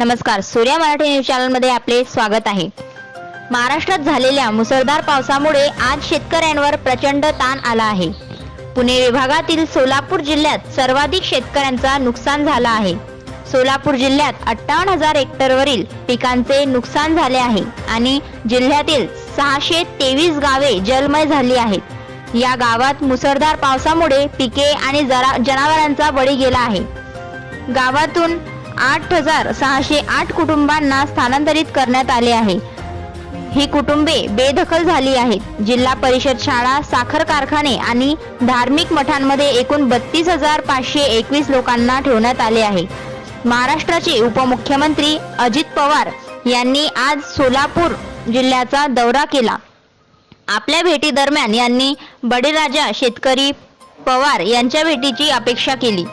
नमस्कार. सूर्या मराठी न्यूज चॅनलमध्ये आपले स्वागत आहे. महाराष्ट्रात झालेल्या मुसळधार पावसामुळे आज शेतकऱ्यांवर प्रचंड ताण आला आहे. पुणे विभागातील सोलापूर जिल्ह्यात सर्वाधिक शेतकऱ्यांचा नुकसान झाला आहे. सोलापूर जिल्ह्यात अठ्ठावन्न हजार हेक्टरवरील पिकांचे नुकसान झाले आहे आणि जिल्ह्यातील सहाशे तेवीस गावे जलमय झाली आहेत. या गावात मुसळधार पावसामुळे पिके आणि जरा जनावरांचा बळी गेला आहे. गावातून आठ हजार सहाशे आठ कुटुंबांना स्थानांतरित करण्यात आले आहे. ही कुटुंबे बेदखल झाली आहेत. जिल्हा परिषद शाळा साखर कारखाने आणि धार्मिक मठांमध्ये एकूण बत्तीस हजार पाचशे एकवीस लोकांना ठेवण्यात आले आहे. महाराष्ट्राचे उपमुख्यमंत्री अजित पवार यांनी आज सोलापूर जिल्ह्याचा दौरा केला. आपल्या भेटीदरम्यान यांनी बडेराजा शेतकरी पवार यांच्या भेटीची अपेक्षा केली.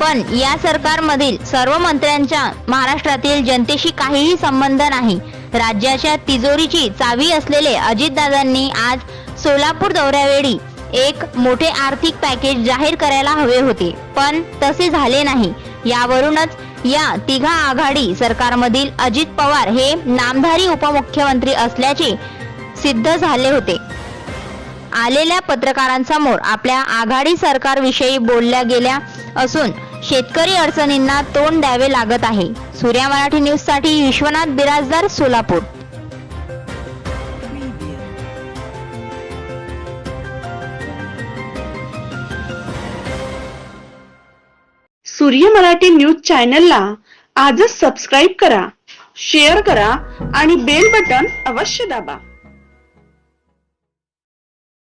पण या सरकारमधील सर्व मंत्र्यांच्या महाराष्ट्रातील जनतेशी काहीही संबंध नाही. राज्याच्या तिजोरीची चावी असलेले अजितदादांनी आज सोलापूर दौऱ्यावेळी एक मोठे आर्थिक पॅकेज जाहीर करायला हवे होते. पण तसे झाले नाही. यावरूनच या तिघा आघाडी सरकारमधील अजित पवार हे नामधारी उपमुख्यमंत्री असल्याचे सिद्ध झाले होते. आलेल्या पत्रकारांसमोर आपल्या आघाडी सरकारविषयी बोलल्या गेल्या असून शेतकरी अडचणींना तोंड द्यावे लागत आहे. सूर्या मराठी न्यूजसाठी विश्वनाथ बिराजदार सोलापूर. सूर्य मराठी न्यूज चॅनलला आजच सबस्क्राईब करा शेअर करा आणि बेल बटन अवश्य दाबा.